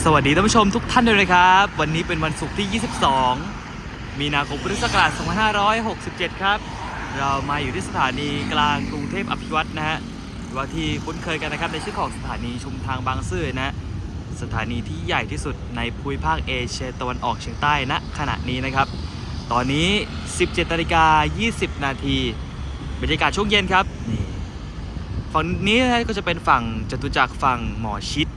สวัสดีท่านผู้ชมทุกท่านด้วยนะครับ วันนี้เป็นวันศุกร์ที่ 22 มีนาคมพุทธศักราช 2567 ครับ เรามาอยู่ที่สถานีกลางกรุงเทพอภิวัตนะฮะว่าที่คุ้นเคยกันนะครับในชื่อของสถานีชุมทางบางซื่อนะฮะสถานีที่ใหญ่ที่สุดในภูมิภาคเอเชียตะวันออกเฉียงใต้ณขณะนี้นะครับ ตอนนี้ 17นาฬิกา20 นาทีบรรยากาศช่วงเย็นครับนี่ฝั่งนี้นะก็จะเป็นฝั่งจตุจักรฝั่งหมอชิด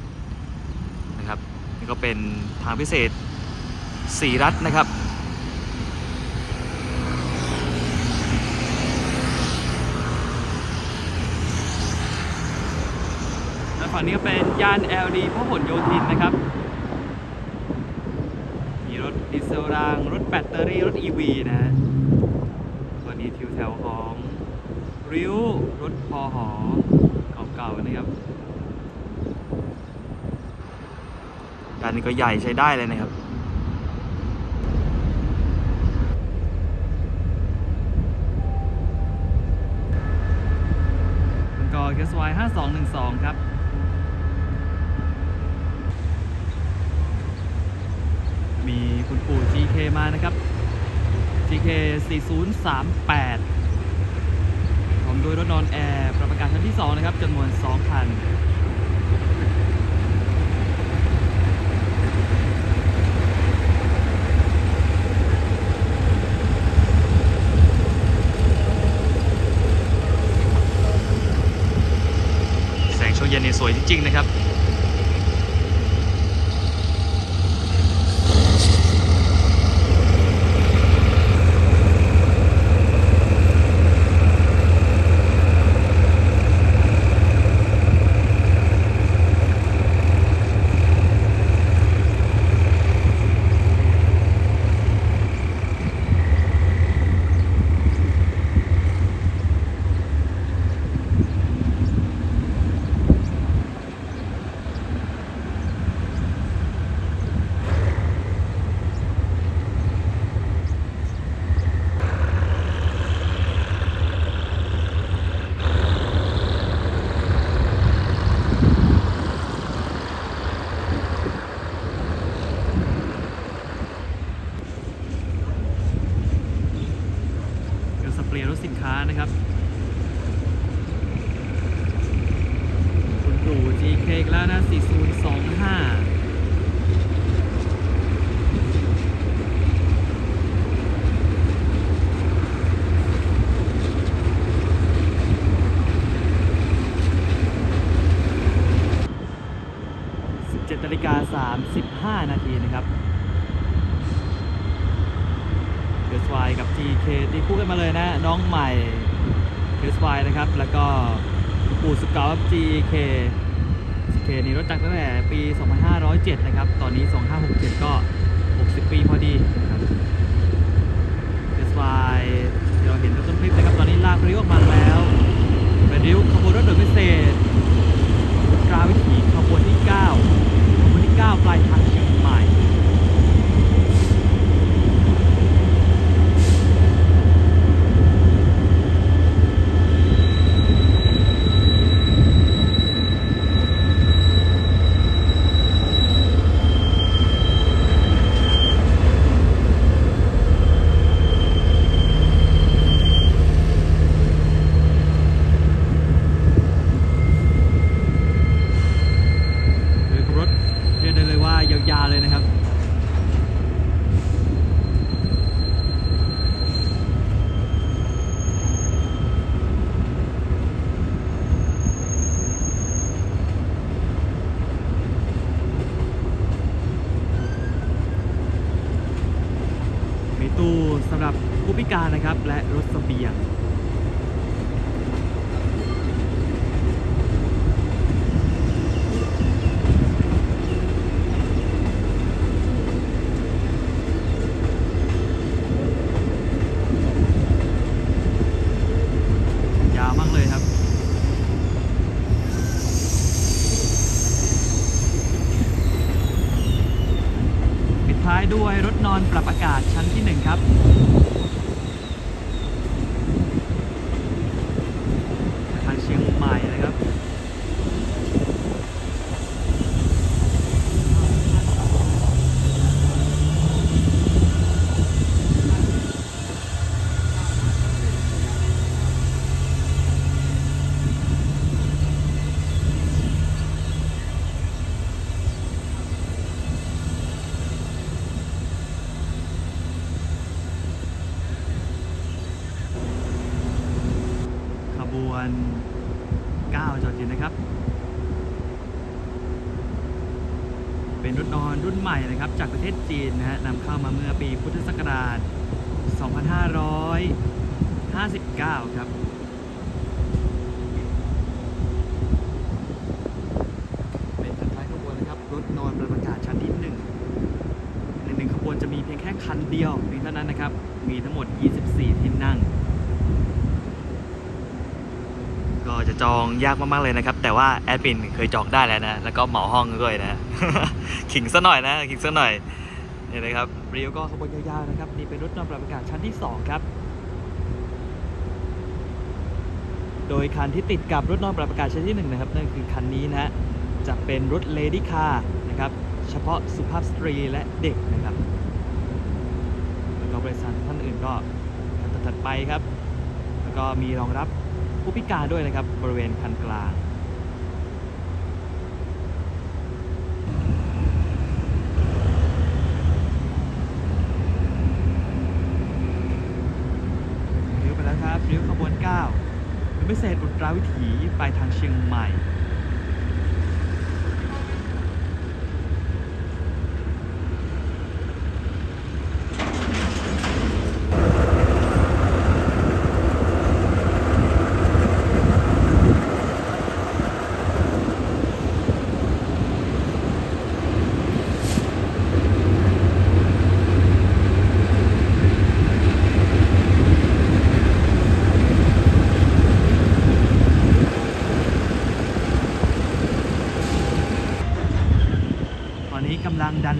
นี่ก็เป็นทางพิเศษสีรัฐนะครับและฝั่งนี้ก็เป็นย่าน LD พหลโยธินนะครับ มีรถดีเซลราง รถแบตเตอรี่ รถ EV นะฮะตัวนี้ทิวแถวของริ้ว รถพอหอเก่าๆนะครับ การนี้ก็ใหญ่ใช้ได้เลยนะครับก็เกสไว5212 ครับมีคุณปู่ GK มานะครับ GK 4038พร้อมด้วยรถนอนแอร์ ปรับอากาศชั้นที่ 2 นะครับจำนวน 2 คัน แสงช่วง เย็นนี่สวยจริงๆนะครับ เกี่ยวกับเปลี่ยนรถสินค้านะครับ คุณปู่ GK อีกแล้วนะ 4025 17นาฬิกา 35 นาทีนะครับเ s สวกับ GK ตีคู่กันมาเลยนะ น้องใหม่เ s สวนะครับ แล้วก็ปู่สกาวครับ GK GK นี่รถจักรตั้งแต่ปี 2507 นะครับ ตอนนี้ 2567 ก็ 60 ปีพอดีนะครับเ s สวเดี๋ยวเราเห็นในต้นคลิปนะครับ ตอนนี้ลากริ้วออกมาแล้วเป็นริ้วขบวนรถโดยพิเศษกราวิถีขบวนที่ 9 ขบวนที่9ปลายทางเชียงใหม่ คือรถเรียกได้เลยว่ายาวๆเลยนะครับ มี ตูสำหรับผู้พิการนะครับ และรถสเสบียง ยาวมากเลยครับ ปิดท้ายด้วยรถนอนปรับอากาศชั้นที่ 1 ครับ ทางเชียงใหม่นะครับ เป็นรถนอนรุ่นใหม่นะครับ จากประเทศจีนนะฮะนำเข้ามาเมื่อปีพุทธศักราช 2559 ครับเป็นทางท้ายขบวนนะครับรถนอนประกาศชั้นที่หนึ่งในหนึ่งขบวนจะมีเพียงแค่คันเดียวเพียงเท่านั้นนะครับ มีทั้งหมด 24 ที่นั่ง ก็ จะจองยากมากๆเลยนะครับ แต่ว่าแอดมินเคยจองได้แล้วนะ แล้วก็เหมาห้องด้วยนะ ขิงซะหน่อยนะ ขิงซะหน่อย นี่นะครับเรียวก็ขบวนยาวๆนะครับ นี่เป็นรถนำปรับอากาศชั้นที่ 2 ครับ โดยคันที่ติดกับรถนอนปรับอากาศชั้นที่ 1 นะครับ นั่นคือคันนี้นะฮะจะเป็นรถเลดี้คาร์นะครับ เฉพาะสุภาพสตรีและเด็กนะครับแล้วก็บริษัทท่านอื่นก็ถัดไปครับ แล้วก็มีรองรับ ผู้พิการด้วยนะครับ บริเวณคันกลางเลี้ยวไปแล้วครับเลี้ยวขบวน9เป็นพิเศษอุตราวิถีไปทางเชียงใหม่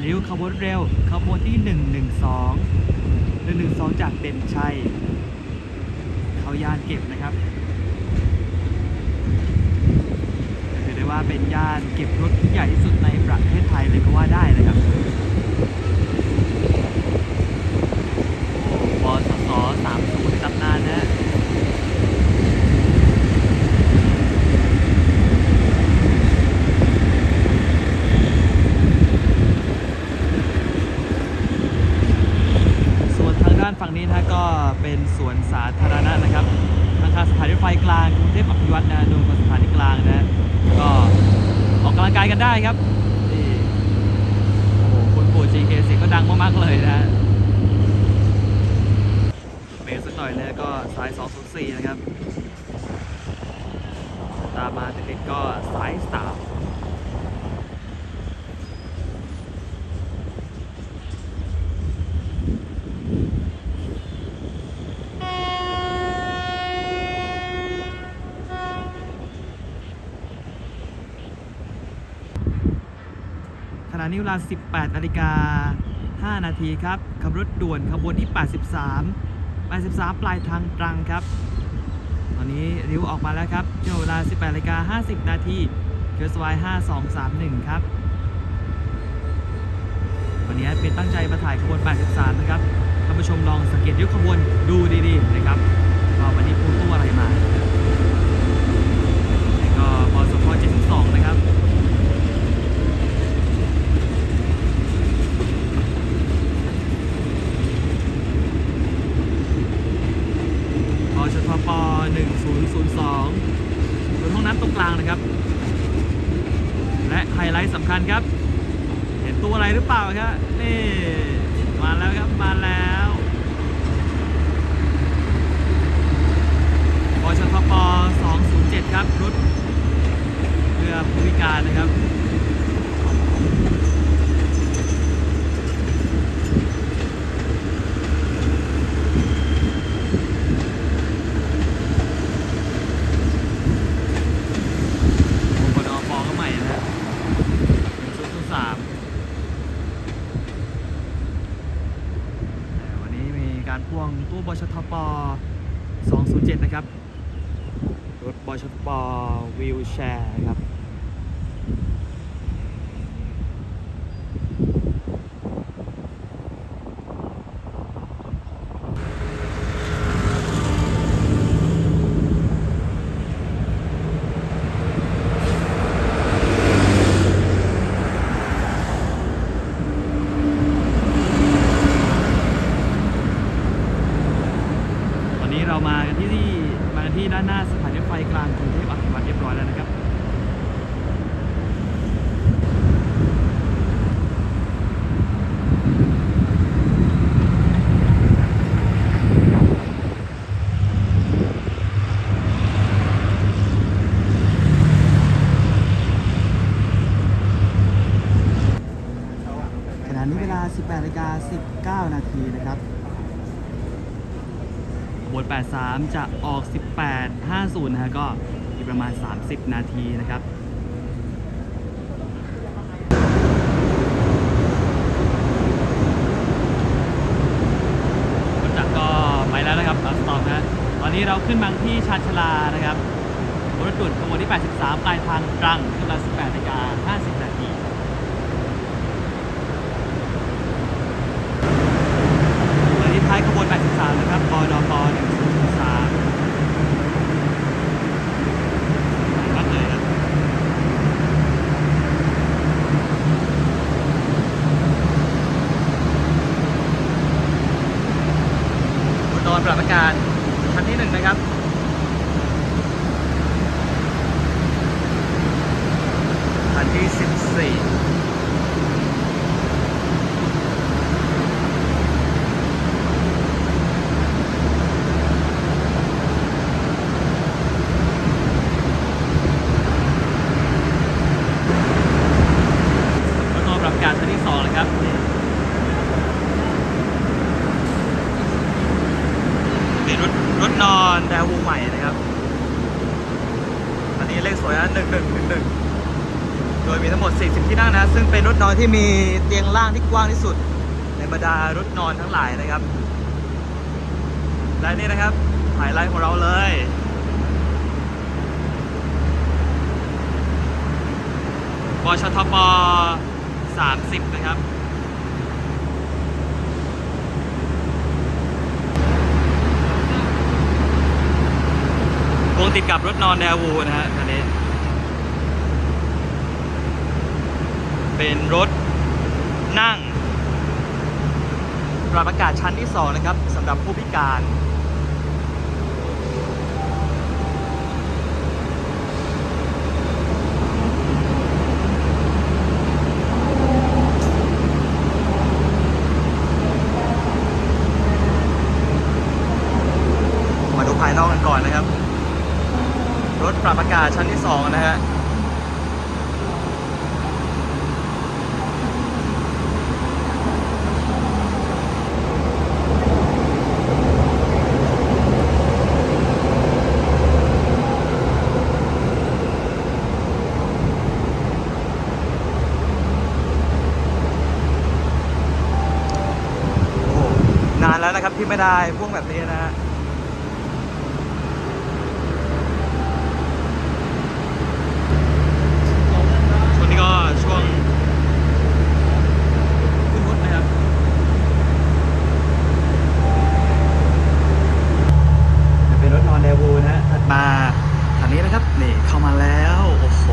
ริ้วขบวนเร็วขบวนที่ 112 112 จากเด่นชัย เขาย่านเก็บนะครับถือได้ว่าเป็นย่านเก็บรถที่ใหญ่ที่สุดในประเทศไทยเลยก็ว่าได้นะครับ โอ้บสส30ตำนานนะ ส่วนทางด้านฝั่งนี้นะก็เป็นสวนสาธารณะนะครับทางคาสถานีรถไฟกลางกรุงเทพอภิวัฒน์นะดูสถานีกลางนะก็ออกกำลังกายกันได้ครับนี่โอ้โหคุณปู่ GK เสีก็ดังมากๆเลยนะเบรกสักหน่อยเลยก็สาย 204 นะครับ ตามมาติดๆก็สาย 3 นี้เวลา 18นาฬิกา5นาทีครับขับรถด่วนขบวนที่ 83 83 ปลายทางตรังครับ ตอนนี้ริ้วออกมาแล้วครับช่วงเวลา 18นาฬิกา50 นาทีเกิร์สไว5231 ครับ วันนี้เป็นตั้งใจมาถ่ายขบวน 83 นะครับท่านผู้ชมลองสังเกตริ้วขบวนดูดีๆนะครับว่าวันนี้พูดตู้อะไรมาแล้วก็พอสพ72 นะครับ อชทป1002บนห้องน้ำตรง กลางนะครับ และไฮไลท์สำคัญครับ เห็นตัวอะไรหรือเปล่าครับนี่มาแล้วครับมาแล้วอชทป207 ครับ รถเพื่อผู้พิการนะครับ โมบนอปอก็ใหม่นะฮะหนึ่งศูนย์ศูนย์สามแต่วันนี้มีการพ่วงตู้บชทป207 นะครับ รถบชทปวิวแชร์ครับ ตอนนี้เรามากันที่ที่มากันที่ด้านหน้าสถานีรถไฟกลางกรุงเทพอภิวัตรเรียบร้อยแล้วนะครับ 18นาฬิกา19 นาทีนะครับขบวน 83 จะออก 18.50 นะฮะก็อีกประมาณ 30 นาทีนะครับรถจักรก็ไปแล้วนะครับบัสตอมนะตอนนี้เราขึ้นมาที่ชาชลานะครับบรถด่วนขบวนที่ 83 ปลายทางตรังเวลา18นาฬิกา50 นา ท้ายขบวน 83 นะครับบดก103มากเลยครับ อุดรปรับอากาศชั้นที่หนึ่งนะครับ ชั้นที่สิบสี่อุดรปรับอากาศชั้นที่สองนะครับนี่ เป็นรถรถนอนแดวูใหม่นะครับ อันนี้เลขส วยนะหนึ่งหนึ่งหนึ่งหนึ่งโดยมีทั้งหมด 40 ที่นั่งนะ ซึ่งเป็นรถนอนที่มีเตียงล่างที่กว้างที่สุด ในบรรดารถนอนทั้งหลายนะครับ และนี่นะครับไฮไลท์ของเราเลยบชทป30 นะครับ วงติดกับรถนอนแดวูนะฮะคันนี้ เป็นรถนั่งปรับอากาศชั้นที่ 2 นะครับสำหรับผู้พิการ มาดูภายนอกกันก่อนนะครับ รถปรับอากาศชั้นที่ 2 นะฮะ โอ้ นานแล้วนะครับ ที่ไม่ได้พวกแบบนี้นะฮะ ช่วงนี้ก็ช่วงขึ้นรถนะครับ เป็นรถนอนเดวูนะฮะถัดมาคันนี้นะครับ นี่เข้ามาแล้ว โอ้โห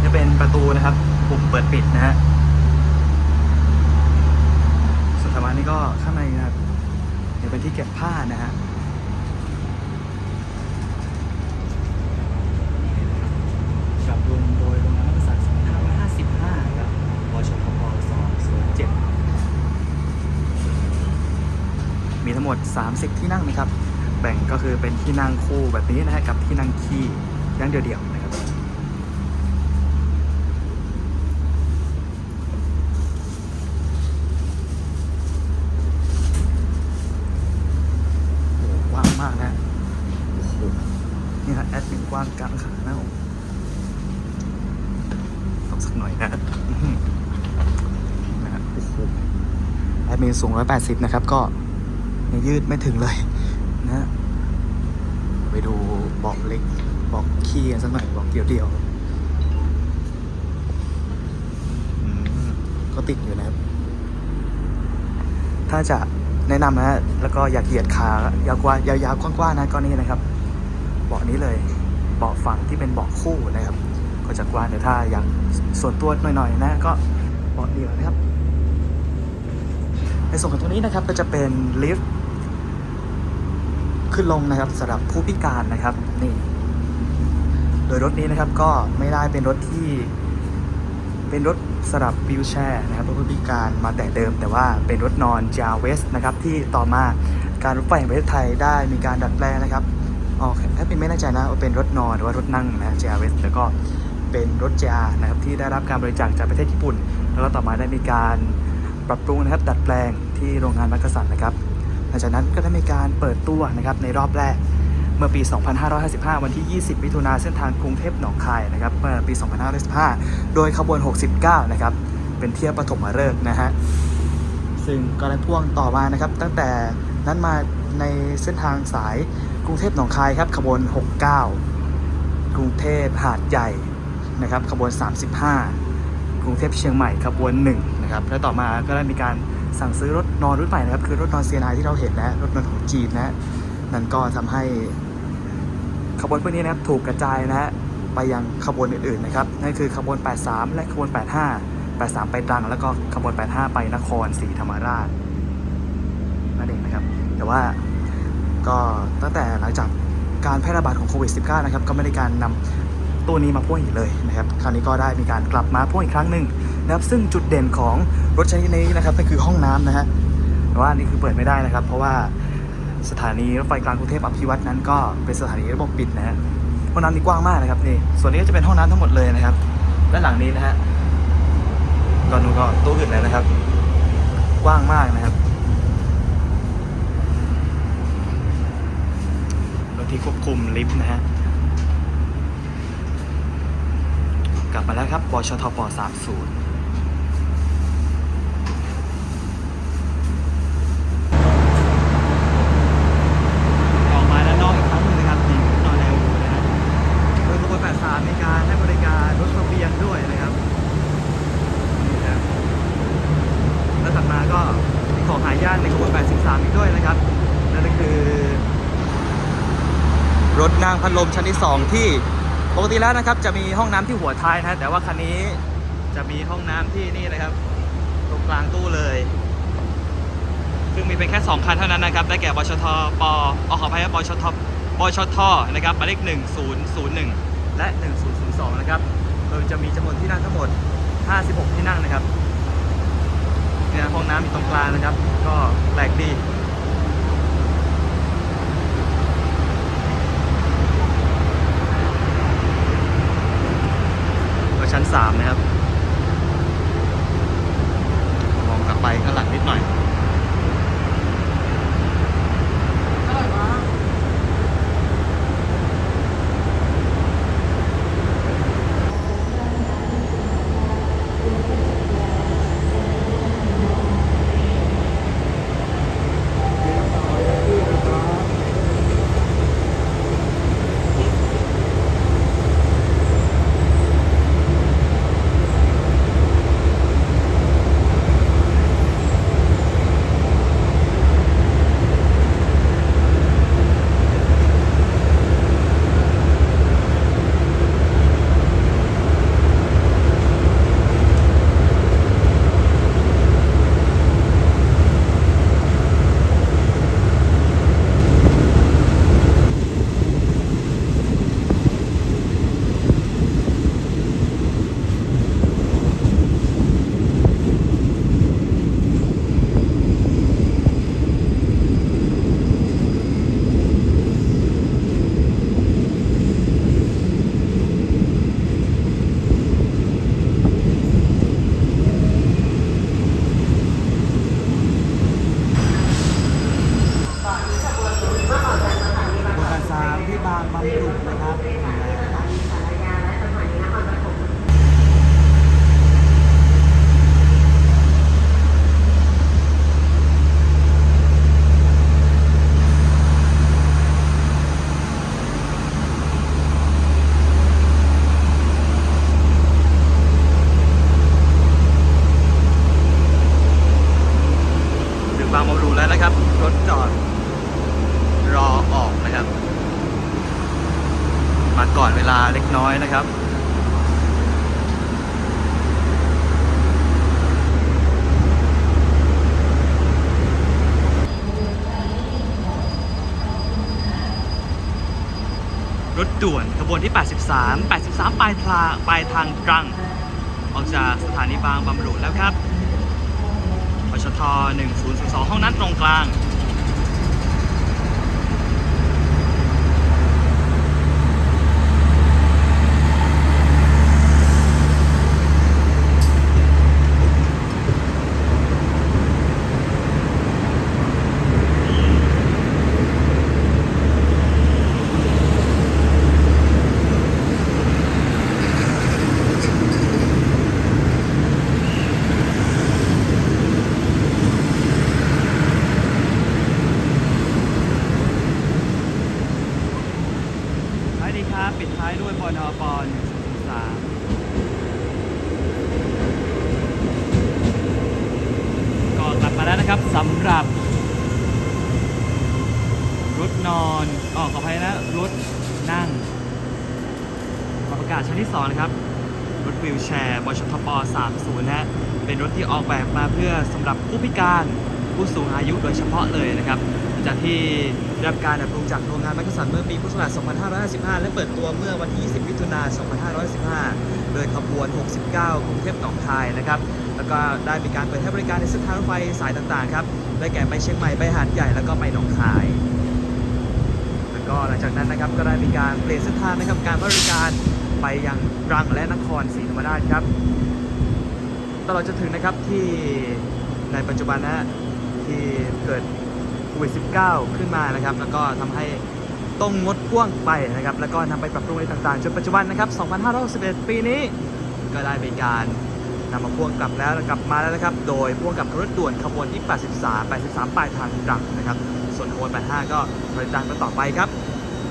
นี่เป็นประตูนะครับ ปุ่มเปิดปิดนะฮะส่วนธรรมานี่ก็ข้างในนะครับเดี๋ยวเป็นที่เก็บผ้านะฮะ ปรับปรุงโดยโรงงานรัฐประสาน2555 ครับบชพพ207 มีทั้งหมด 30 ที่นั่งนะครับ แบ่งก็คือเป็นที่นั่งคู่แบบนี้นะฮะกับที่นั่งขี้นั่งเดียวๆนะครับโอ้ว้างมากนะโอ้โหนี่ฮะแอดมินกว้างกลางขาหน้าอกต้องสักหน่อยนะนะฮะโอ้โหแอดมินสูง 180 นะครับก็ ยืดไม่ถึงเลยนะไปดูเบอกเล็กเบอกขี้กันสักหน่อยเบอกเดียวเดียวๆก็ติดอยู่นะครับ ถ้าจะแนะนำนะฮะแล้วก็อยากเหยียดขายาวกว่ายาวๆกว้างๆนะก็นี่นะครับเบาะนี้เลยเบาะฝั่งที่เป็นเบาะคู่นะครับ ก็จะกว้างแต่ถ้าอยากส่วนตัวหน่อยๆนะก็เบาะเดียวนะครับ ในส่วนของตรงนี้นะครับก็จะเป็นลิฟต์ ขึ้นลงนะครับสำหรับผู้พิการนะครับนี่โดยรถนี้นะครับก็ไม่ได้เป็นรถที่เป็นรถสำหรับวิวแชร์นะครับผู้พิการมาแต่เดิม แต่ว่าเป็นรถนอนจาเวสนะครับที่ต่อมาการรถไฟแห่งประเทศไทยได้มีการดัดแปลงนะครับอ๋อแค่เป็นไม่แน่ใจนะว่าเป็นรถนอนหรือว่ารถนั่งนะจาเวสแล้วก็เป็นรถจานะครับที่ได้รับการบริจาคจากประเทศญี่ปุ่น แล้วก็ต่อมาได้มีการปรับปรุงนะครับดัดแปลงที่โรงงานมักกะสันนะครับ หลังจากนั้นก็ได้มีการเปิดตัวนะครับในรอบแรกเมื่อปี 2555 วันที่ 20 มิถุนาเส้นทางกรุงเทพหนองคายนะครับเมื่อปี 2515โดยขบวน 69 นะครับ เป็นเที่ยวปฐมฤกษ์นะฮะ ซึ่งก็ได้พ่วงต่อมานะครับ ตั้งแต่นั้นมาในเส้นทางสายกรุงเทพหนองคายครับ ขบวน 69 กรุงเทพหาดใหญ่นะครับ ขบวน 35 กรุงเทพเชียงใหม่ขบวน 1 นะครับ และต่อมาก็ได้มีการ สั่งซื้อรถนอนรุ่นใหม่นะครับ คือรถนอน CNI ที่เราเห็นนะรถนอนของจีนนะนั่นก็ทำให้ขบวนพวกนี้นะครับถูกกระจายนะฮะไปยังขบวนอื่นๆนะครับนั่นคือขบวน 83 และขบวน 85 83 ไปตรัง แล้วก็ขบวน 85 ไปนครศรีธรรมราชนั่นเองนะครับ แต่ว่าก็ตั้งแต่หลังจากการแพร่ระบาดของโควิด -19 นะครับ ก็ไม่ได้การนำตัวนี้มาพ่วงอีกเลยนะครับ คราวนี้ก็ได้มีการกลับมาพ่วงอีกครั้งหนึ่ง นะครับ ซึ่งจุดเด่นของรถชนิดนี้นะครับนั่นคือห้องน้ำนะฮะแต่ว่านี่คือเปิดไม่ได้นะครับ เพราะว่าสถานีรถไฟกลางกรุงเทพอภิวัตนั้นก็เป็นสถานีระบบปิดนะฮะห้องน้ำนี่กว้างมากนะครับนี่ส่วนนี้ก็จะเป็นห้องน้ำทั้งหมดเลยนะครับด้านหลังนี้นะฮะก่อนนู้นก็ตู้อื่นเลยนะครับ กว้างมากนะครับรถที่ควบคุมลิฟต์นะฮะกลับมาแล้วครับบชทป30 ออกมาด้านนอกอีกครั้งหนึงนะครับนี่นอนแลวนะฮะโดยขบวน83ในการให้บริการรถเสบียงด้วยนะครับนี่ครับแล้วถัดมาก็มีของหายากในขบวน83อีกด้วยนะครับ นั่นก็คือ รถนั่ง พัดลมชั้นที่ 2 ที่ปกติแล้วนะครับจะมีห้องน้ำที่หัวท้ายนะแต่ว่าคันนี้จะมีห้องน้ำที่นี่นะครับตรงกลางตู้เลย ซึ่งมีเป็นแค่ 2 คันเท่านั้นนะครับได้แก่บชทปอขออภัยครับบชทบชทนะครับหมายเลข1001 และ 1002 นะครับโดยจะมีจำนวนที่นั่งทั้งหมด 56 ที่นั่งนะครับเนี่ยห้องน้ำอยู่ตรงกลางนะครับ ก็แปลกดี ตัว ชั้น 3 นะครับ มองกลับไปข้างหลังนิดหน่อย ขบวน83ที่บางบำรุงนะครับ ถึงบางบำรุงแล้วนะครับ รถ จอด รอออกนะครับ มาก่อนเวลาเล็กน้อยนะครับรถด่วนขบวนที่ 83 83 ปลายทางปลายทางตรัง ออกจากสถานีบางบำรุแล้วครับปชท1002 ห้องนั้นตรงกลาง นะครับสำหรับ รถนอนอ๋อขออภัยนะรถนั่งมาประกาศชั้นที่ 2 นะครับ รถวิวแชร์บชทป30นะฮะเป็นรถที่ ออกแบบมาเพื่อสำหรับผู้พิการผู้สูงอายุโดยเฉพาะเลยนะครับจากที่ได้รับการปรับปรุงจากโรงงานแมกกาสันเมื่อปีพุทธศักราช 2555 และเปิดตัวเมื่อวันที่ 20 มิถุนายน 2515 โดยขบวน 69 กรุงเทพหนองคายนะครับ แล้วก็ได้มีการเปิดให้บริการในเส้นทางรถไฟสายต่างๆครับ ได้แก่ไปเชียงใหม่ไปหาดใหญ่แล้วก็ไปหนองคาย แล้วก็หลังจากนั้นนะครับก็ได้มีการเปลี่ยนเส้นทางนะครับการบริการไปยังรังและนครศรีธรรมราชครับ ตลอดจนถึงนะครับที่ในปัจจุบันนะฮะที่เกิดโควิด -19 ขึ้นมานะครับ แล้วก็ทำให้ต้องงดพ่วงไปนะครับ แล้วก็นำไปปรับปรุงอะไรต่างๆ จนปัจจุบันนะครับ 2561 ปีนี้ก็ได้มีการนำมาพ่วงกลับแล้วกลับมาแล้วนะครับ โดยพ่วงกับรถด่วนขบวนที่ 83 83 ปลายทางตรังนะครับ ส่วนขบวน 85 ก็บริการกันต่อไปครับ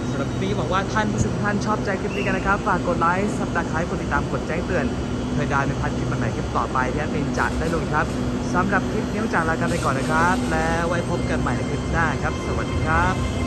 สำหรับคลิปนี้หวังว่าท่านผู้ชมท่านชอบใจคลิปนี้กันนะครับ ฝากกดไลค์ สับตะไคร้กดติดตาม กดแจ้งเตือน เพื่อได้ไม่พลาดคลิปใหม่คลิปต่อไปที่แอดมินจัดได้ลงครับสำหรับคลิปนี้ต้องจากลากันไปก่อนนะครับ และไว้พบกันใหม่ในคลิปหน้าครับ สวัสดีครับ